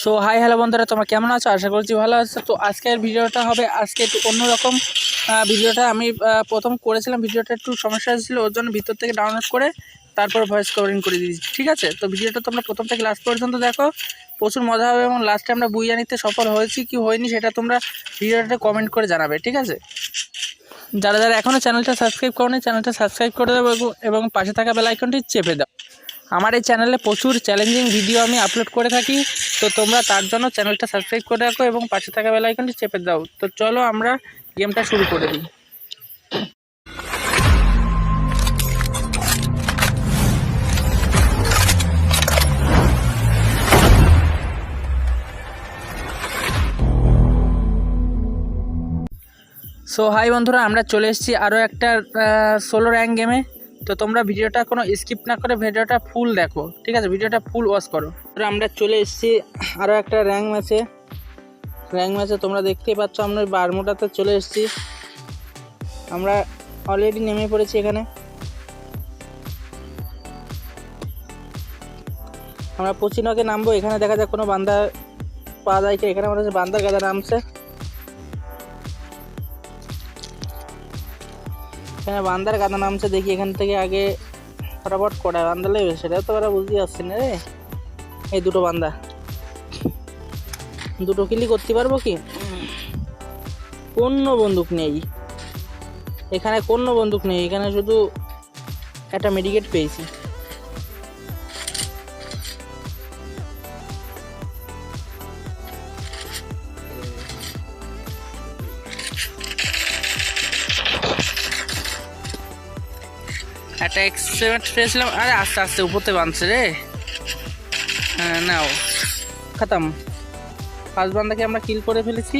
So hi hello বন্ধুরা, তোমরা কেমন আছো? আশা করছি ভালো আছো। তো আজকের ভিডিওটা হবে আজকে একটু অন্যরকম ভিডিওটা আমি প্রথম করেছিলাম। ভিডিওটা একটু সমস্যা ছিল, ওর জন্য ভিতর থেকে ডাউনলোড করে তারপর ভয়েস কভারিং করে দিয়েছি, ঠিক আছে? তো ভিডিওটা তোমরা প্রথম থেকে লাস্ট পর্যন্ত দেখো। প্রচুর মজা হবে এবং লাস্টে আমরা বুইয়ানিতে সফল হয়েছি, কি হয়নি সেটা তোমরা ভিডিওটা কমেন্ট করে জানাবে, ঠিক আছে? যারা যারা এখনও চ্যানেলটা সাবস্ক্রাইব করোনি, চ্যানেলটা সাবস্ক্রাইব করে দেবো এবং পাশে থাকা বেল আইকনটি চেপে দাও। আমার এই চ্যানেলে প্রচুর চ্যালেঞ্জিং ভিডিও আমি আপলোড করে থাকি। তো তোমরা তার জন্য চ্যানেলটা সাবস্ক্রাইব করে রাখো এবং পাশে থাকা বেল আইকনটি চেপে দাও। তো চলো আমরা গেমটা শুরু করে দিই। সো হাই বন্ধুরা, আমরা চলে এসেছি আরও একটা সোলো র্যাঙ্ক গেমে তো তোমরা ভিডিওটা কোনো স্কিপ না করে ভিডিওটা ফুল দেখো, ঠিক আছে? ভিডিওটা ফুল ওয়াচ করো। তো আমরা চলে এসেছি আরও একটা র্যাঙ্ক ম্যাচে। র্যাঙ্ক ম্যাচে তোমরা দেখতেই পাচ্ছ, আমরা বারমুটাতে চলে এসেছি। আমরা অলরেডি নেমে পড়েছি এখানে। আমরা পচিনকে নামবো, এখানে দেখা যাক কোনো বান্দা পাওয়া যায় কি এখানে হচ্ছে বান্দার গাদা নামছে। এখানে বান্দার কাদা নামছে, দেখি এখান থেকে আগে ফটাফট কটা বান্দা লেবে সেটা তো ওরা বুঝতে পারছি না রে। এই দুটো বান্দা। দুটো কিলি করতে পারব কি? কোনো বন্দুক নেই। এখানে কোনো বন্দুক নেই, এখানে শুধু একটা মেডিকেট পেয়েছি। একটা এক্সপেরিমেন্ট পেয়েছিলাম। আরে আস্তে আস্তে উপরতে বাঁধছে রে। হ্যাঁ নাও। খতম। ফার্স্ট বান্দাকে আমরা কিল করে ফেলেছি।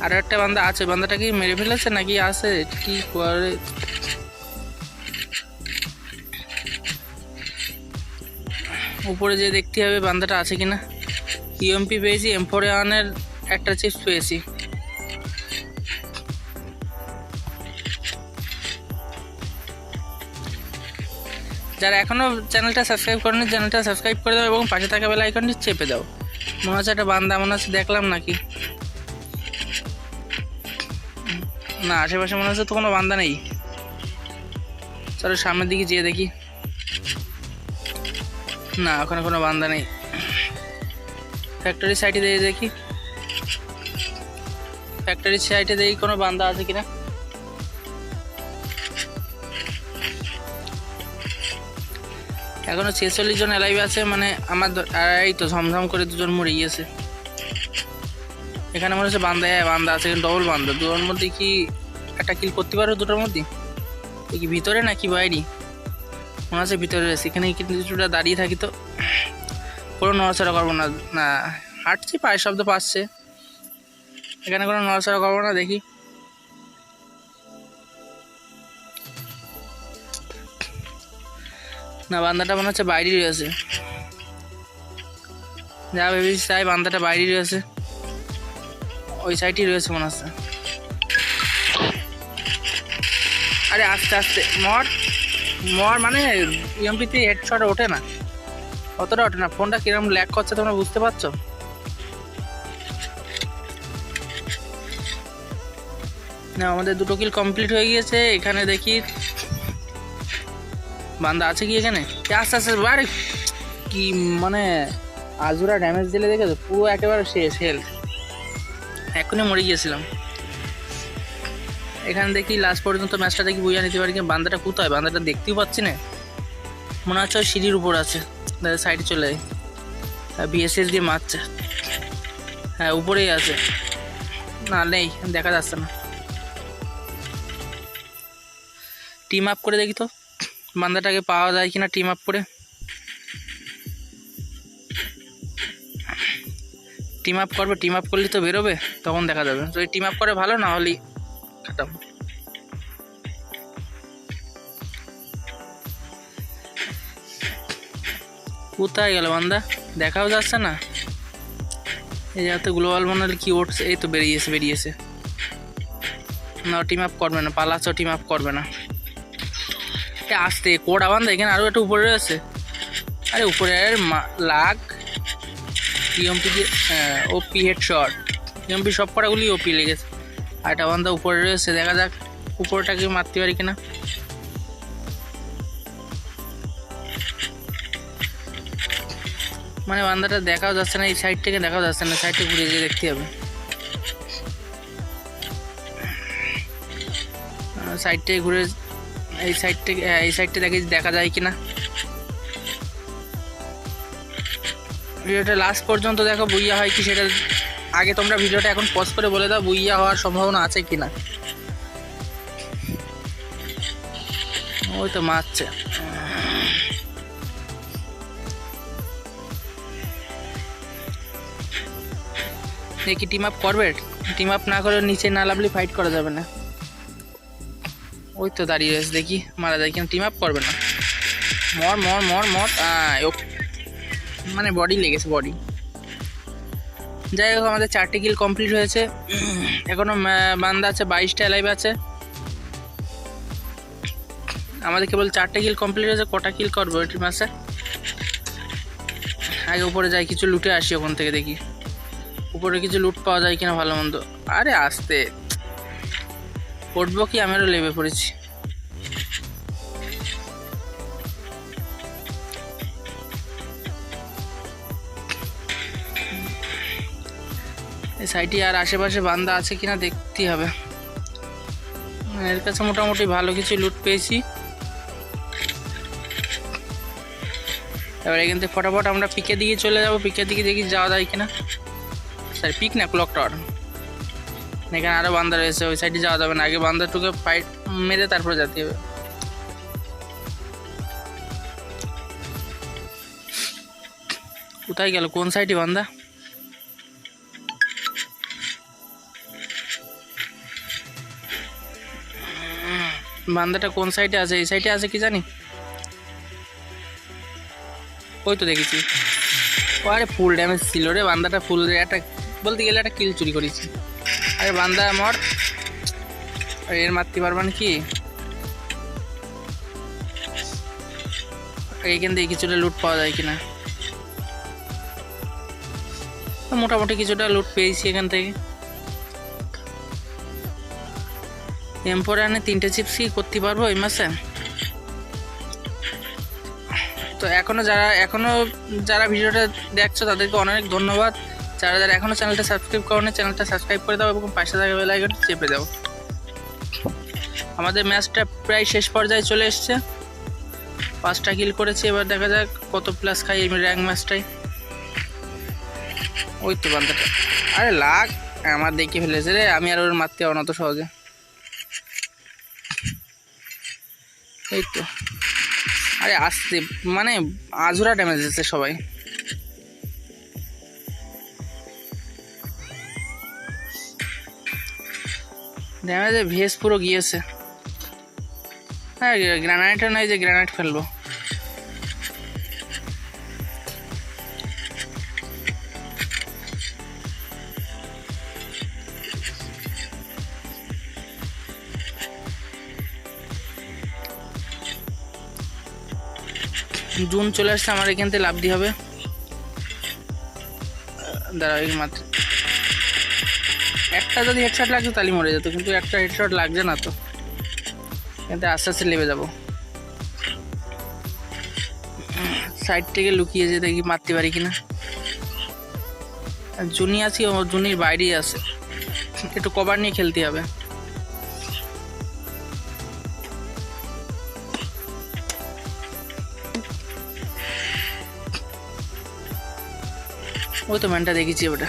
আর একটা বান্দা আছে। বান্দাটা কি মেরে ফেলেছে নাকি আছে? কি করে? উপরে যে দেখতে হবে বান্দাটা আছে কিনা। ইএমপি পেয়েছি। এম ফোর একটা চিপস পেয়েছি। যারা এখনও চ্যানেলটা সাবস্ক্রাইব করেনি, চ্যানেলটা সাবস্ক্রাইব করে দাও এবং পাশে থাকা বেলা আইকনটি চেপে দাও। মনে হচ্ছে একটা বান্দা, মনে হচ্ছে দেখলাম নাকি। না, আশেপাশে মনে হচ্ছে তো কোনো বান্দা নেই। চলো সামনের দিকে যেয়ে দেখি। না, ওখানে কোনো বান্দা নেই। ফ্যাক্টরি সাইডে দিয়ে দেখি। ফ্যাক্টরি সাইডে দেখি কোনো বান্দা আছে কিনা। এখনও ছেচল্লিশ জন এলাইভ আছে মানে আমার এই তো, ঝমঝম করে দুজন মরে গিয়েছে। এখানে মনে হচ্ছে বান্দা হ্যাঁ বান্দা আছে ডবল বান্দা। দুটোর মধ্যে কি একটা কিল করতে পারো দুটোর মধ্যে? কি ভিতরে নাকি বাইরে? মনে হচ্ছে ভিতরে রয়েছে। এখানে কিছুটা দাঁড়িয়ে থাকি তো। কোনো নড়াচড়া করব না। না, হাঁটছি, পায়ের শব্দ পাচ্ছে। এখানে কোনো নড়াচড়া করব না, দেখি। না, বান্দাটা মনে হচ্ছে বাইরে রয়েছে যা ভেবেছি তাই বান্দাটা বাইরে রয়েছে ওই সাইডই রয়েছে মনে হচ্ছে। আরে আস্তে আস্তে, মর। মর মানে ইএমপিতে হেডশট ওঠে না। অতটা ওঠে না। ফোনটা কীরকম ল্যাক করছে তোমরা বুঝতে পারছ? না, আমাদের দুটো কিল কমপ্লিট হয়ে গিয়েছে। এখানে দেখি বান্দা আছে কি এখানে? আস্তে আস্তে বারে কি মানে আজুরা ড্যামেজ দিলে দেখেছ? পুরো একেবারে শেষ হেলথ এখনই মরে গিয়েছিলাম। এখানে দেখি লাস্ট পর্যন্ত ম্যাচটা দেখি বুঝে নিতে পারি বান্দাটা কোথায়? বান্দাটা দেখতেও পাচ্ছি না। মনে হচ্ছে ওই সিঁড়ির উপর আছে। সাইডে চলে যায় বিএসএস দিয়ে মারছে। হ্যাঁ উপরেই আছে। না, নেই, দেখা যাচ্ছে না। টিম আপ করে দেখি তো। বান্দাটাকে পাওয়া যায় কিনা টিম আপ করে। টিম আপ করবে টিম আপ করলে তো বেরোবে, তখন দেখা যাবে। যদি টিম আপ করে ভালো, না হলেই খাতাম কোথায় গেল বান্দা? দেখাও যাচ্ছে না? এই যাতে গ্লোবাল মনে কি উঠছে, এই তো বেরিয়েছে বেরিয়েছে না টিম আপ করবে না, পালাচ্ছ টিম আপ করবে না। এ আসতে কোড়া বান্ধা এখানে আরও একটা উপরে রয়েছে। আরে উপরের মা- লাগ। পিএমপি হ্যাঁ, ওপি হেড শট পিএমপি সব কটাগুলি ওপি লেগেছে আর একটা বান্ধা উপরে রয়েছে দেখা যাক উপরটাকে মারতে পারি কিনা। মানে বান্দাটা দেখাও যাচ্ছে না এই সাইড থেকে দেখাও যাচ্ছে না সাইডে ঘুরে গিয়ে দেখতে হবে। সাইড থেকে ঘুরে এই সাইড থেকে এই সাইডটা দেখে দেখা যায় কিনা। ভিডিওটা লাস্ট পর্যন্ত দেখো, বুইয়া হয় কি সেটা আগে তোমরা ভিডিওটা এখন পজ করে বলে দাও, বুইয়া হওয়ার সম্ভাবনা আছে কিনা। ওই তো মারছে। দেখি টিম আপ করবে? টিম আপ না করে নিচে না লাভলি ফাইট করা যাবে না। ওই তো দাঁড়িয়ে রয়েছে, দেখি। মারা যায় কিন্তু টিম আপ করবে না। মর মর মর মর। মানে বডি লেগেছে বডি যাই হোক, আমাদের চারটে কিল কমপ্লিট হয়েছে। এখনও বান্দা আছে, বাইশটা লাইভ আছে। আমাদের কেবল চারটে কিল কমপ্লিট হয়েছে, কটা কিল করব টিম আছে। আগে উপরে যাই, কিছু লুটে আসি ওখান থেকে দেখি। উপরে কিছু লুট পাওয়া যায় কিনা, ভালো মন্দ। আরে, আসতে। পড়ব কি? আমিও লেবে পড়েছি। এই সাইডে আর আশেপাশে বান্দা আছে কিনা দেখতেই হবে। এর কাছে মোটামুটি ভালো কিছু লুট পেয়েছি। এবার এখান থেকে ফটাফট আমরা পিকের দিকে চলে যাব। পিকের দিকে দেখি যাওয়া যায় কিনা। স্যার পিক না ক্লক টাওয়ার এখানে আরও বান্দা রয়েছে, ওই সাইডে যাওয়া যাবে না। আগে বান্দাটুকে ফাইট মেরে তারপরে যেতে হবে। কোথায় গেল? কোন সাইডে বান্দা? বান্দাটা কোন সাইডে আছে? এই সাইডে আছে কি জানি? ওই তো দেখেছি। ও আরে ফুল ড্যামেজ ছিল রে, বান্দাটা ফুল একটা বলতে গেলে একটা কিল চুরি করেছি। আরে বান্দা আমার এর মারতে পারবেন কি এইখান থেকে কিছুটা লুট পাওয়া যায় কিনা? মোটামুটি কিছুটা লুট পেয়েছি এখান থেকে। এমপোরে আনে তিনটে চিপস কি করতে পারব এই মাসে? তো এখনও যারা এখনও যারা ভিডিওটা দেখছ, তাদেরকে অনেক ধন্যবাদ। যারা যারা এখনও চ্যানেলটা সাবস্ক্রাইব করো না চ্যানেলটা সাবস্ক্রাইব করে দাও এবং পাশে থাকা বেল আইকনটা চেপে দাও। আমাদের ম্যাচটা প্রায় শেষ পর্যায়ে চলে এসছে। পাঁচটা কিল করেছি, এবার দেখা যাক কত প্লাস খাই এই র্যাঙ্ক ম্যাচটাই ওই তো বান্দাটা। আরে লাগ, আমার দেখে ফেলেছে রে, আমি আর ওর মারতে পারব না সহজে। এই তো। আরে আসতে মানে আজুরা ড্যামেজ দিচ্ছে সবাই। ড্যামেজে ভেস পুরো গিয়েছে। হ্যাঁ গ্রানাইটও নাই যে গ্রানাইট ফেলব। জুন চলে আসছে আমার এখান থেকে লাভ দিয়ে হবে। এই মাত্র। একটা যদি হেডশট লাগতো তাহলে মরে যেত। কিন্তু একটা হেডশট লাগছে না তো। কিন্তু আস্তে আস্তে লেবে যাব। সাইড থেকে লুকিয়ে যে দেখি মারতে পারি কিনা। জুনি আছি জুনির বাইরেই আছে। একটু কভার নিয়ে খেলতে হবে। ওই তো ম্যানটা দেখেছি ওটা।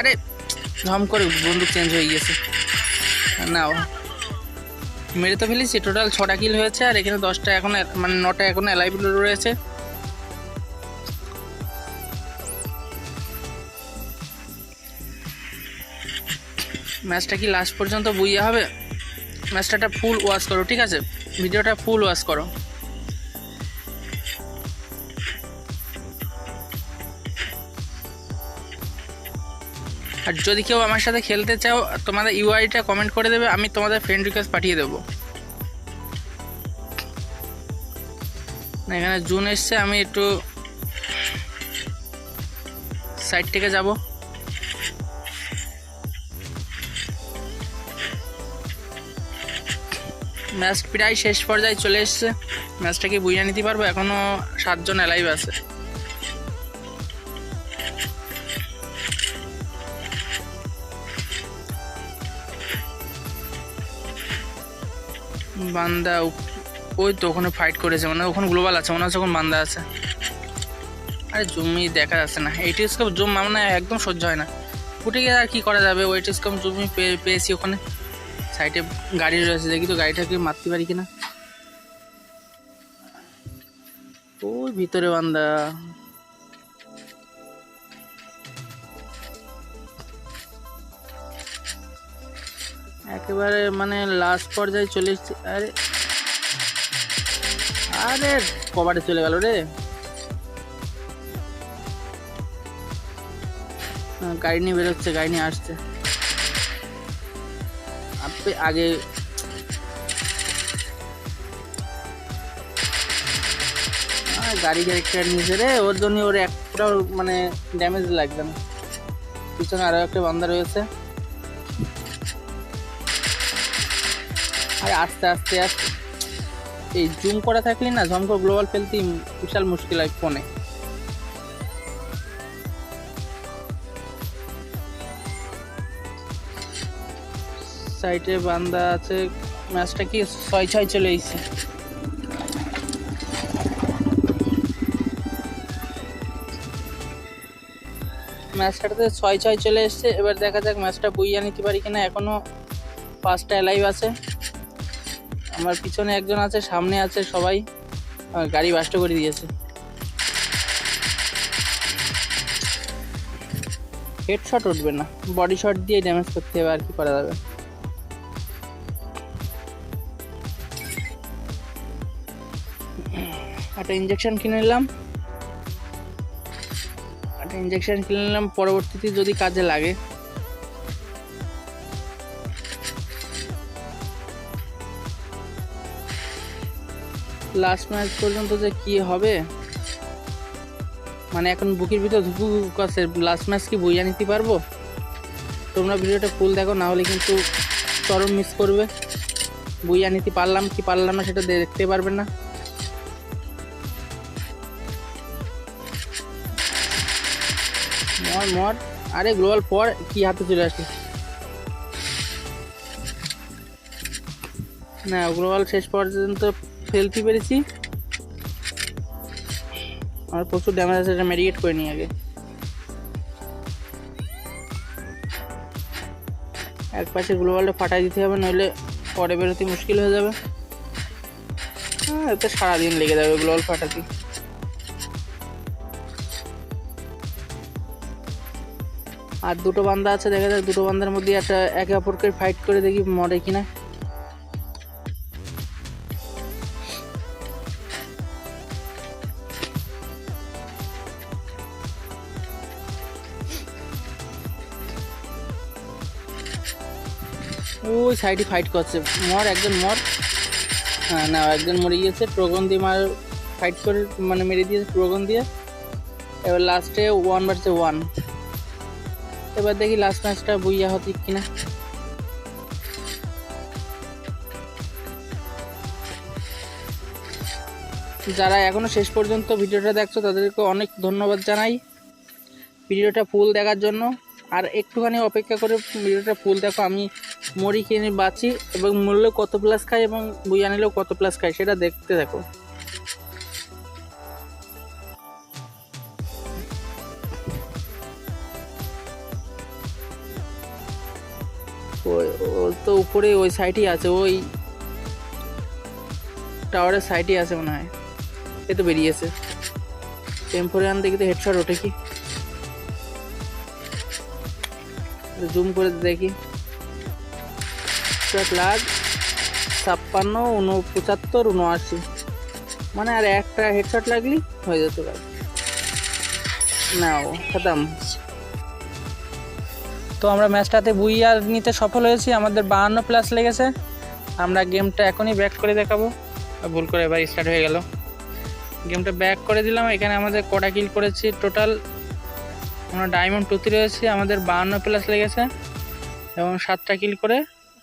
আরে ধম করে বন্দুক চেঞ্জ হয়ে গিয়েছে। নাও। মেরে তো ফেলেছি টোটাল ছটা কিল হয়েছে, আর এখানে দশটা এখন মানে নটা এখন অ্যালাইভ রয়েছে। ম্যাচটা কি লাস্ট পর্যন্ত বুইয়া হবে? ম্যাচটা ফুল ওয়াশ করো, ঠিক আছে? ভিডিওটা ফুল ওয়াশ করো। আর যদি কেউ আমার সাথে খেলতে চাও, তোমাদের ইউআইটা কমেন্ট করে দেবে, আমি তোমাদের ফ্রেন্ড রিকোয়েস্ট পাঠিয়ে দেবো। এখানে জুন এসছে, আমি একটু সাইড থেকে যাব। ম্যাচ প্রায় শেষ পর্যায়ে চলে এসছে। ম্যাচটা কি বুঝে নিতে পারব? এখনও সাতজন অ্যালাইভ আছে। বান্দা ওই তো ওখানে ফাইট করেছে মানে ওখানে গ্লোবাল আছে, মনে হচ্ছে ওখানে বান্দা আছে। আরে জুমই দেখা যাচ্ছে না, এই টেলিস্কোপ জুম মানে একদম সহ্য হয় না। উঠে গিয়ে আর কী করা যাবে? ওই টেলিস্কোপ পেয়ে- পেয়েছি ওখানে। সাইডে গাড়ি রয়েছে, দেখি তো গাড়িটাকে মারতে পারি কিনা। ওই ভিতরে বান্দা। একেবারে মানে লাস্ট পর্যায়ে চলে এসেছি। আরে আরে কবারে চলে গেল রে। হ্যাঁ, গাড়ি নিয়ে বেরোচ্ছে গাড়ি নিয়ে আসছে। আপনি আগে গাড়ি ক্যারেক্টার নিয়েছে রে ওর জন্য ওর একটাও মানে ড্যামেজ লাগবে না। পিছনে আরও একটা বান্দা রয়েছে। আরে আস্তে আস্তে আস্তে। এই জুম করা থাকলে না ঝমকর গ্লোবাল ফেলতে বিশাল মুশকিল হয় ফোনে সাইডে বান্দা আছে ম্যাচটা কি ছয় ছয় চলে এসেছে। ম্যাচটাতে ছয় ছয় চলে এসছে, এবার দেখা যাক ম্যাচটা বইয়ে নিতে পারি কিনা, এখনও পাঁচটা অ্যালাইভ আছে। আমার পিছনে একজন আছে, সামনে আছে সবাই। গাড়ি বাস্ট করে দিয়েছে। হেডশট উঠবে না। বডি শট দিয়ে ড্যামেজ করতে হবে, আর কি করা যাবে? একটা ইঞ্জেকশন কিনে নিলাম। একটা ইঞ্জেকশন কিনে নিলাম, পরবর্তীতে যদি কাজে লাগে। লাস্ট ম্যাচ পর্যন্ত যে কি হবে? মানে এখন বুকের ভিতর ধুকু করছে লাস্ট ম্যাচ কি বইয়া নিতে পারব? তোমরা ভিডিওটা ফুল দেখো, না হলে কিন্তু চরম মিস করবে। বইয়া নিতে পারলাম কি পারলাম না সেটা দেখতে পারবে না। মর মর। আরে গ্লোবাল পর কি হাতে চলে আসে না গ্লোবাল শেষ পর্যন্ত ফেলতে পেরেছি। আর প্রচুর ড্যামেজ আছে, এটা মেডিকেট করে নিই আগে। এক পাশে গ্লোবালটা ফাটাই দিতে হবে, নইলে পরে বেরোতে মুশকিল হয়ে যাবে। হ্যাঁ এতে সারাদিন লেগে যাবে গ্লোবাল ফাটাতে। আর দুটো বান্দা আছে, দেখা যাক, দুটো বান্দার মধ্যে একটা একে অপরকে ফাইট করে দেখি মরে কিনা। সাইডে ফাইট করছে। মর, একজন মর। হ্যাঁ না, একজন মরে গিয়েছে প্রগন দিয়ে মার ফাইট করে মানে মেরে দিয়েছে প্রগন দিয়ে এবার লাস্টে ওয়ান ভার্সে ওয়ান এবার দেখি লাস্ট ম্যাচটা বুইয়া হতে কিনা। যারা এখনও শেষ পর্যন্ত ভিডিওটা দেখছ, তাদেরকে অনেক ধন্যবাদ জানাই। ভিডিওটা ফুল দেখার জন্য। আর একটুখানি অপেক্ষা করে ভিডিওটা ফুল দেখো, আমি মরি কিনে বাঁচি এবং মূল্য কত প্লাস খাই এবং বুইয়া নিলেও কত প্লাস খাই সেটা দেখতে দেখো। ও তো উপরে ওই সাইডেই আছে, ওই টাওয়ারের সাইডেই আছে মনে হয়। এ তো বেরিয়েছে টেম্পোরিয়ান দেখি তো হেডশট ওঠে কি? জুম করে দেখি। লাখ ছাপ্পান্ন, উন পঁচাত্তর, উনআশি। মানে আর একটা হেডশট লাগলি, হয়ে যেত নাও, খতম। তো আমরা ম্যাচটাতে বুইয়ার নিতে সফল হয়েছি, আমাদের বাহান্ন প্লাস লেগেছে। আমরা গেমটা এখনই ব্যাক করে দেখাবো। ভুল করে এবার স্টার্ট হয়ে গেল। গেমটা ব্যাক করে দিলাম, এখানে আমাদের কটা কিল করেছি টোটাল আমরা ডায়মন্ড টুতে রয়েছে আমাদের বাহান্ন প্লাস লেগেছে, এবং সাতটা কিল করে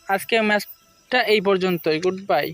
আজকে ম্যাচটা এই পর্যন্তই গুড বাই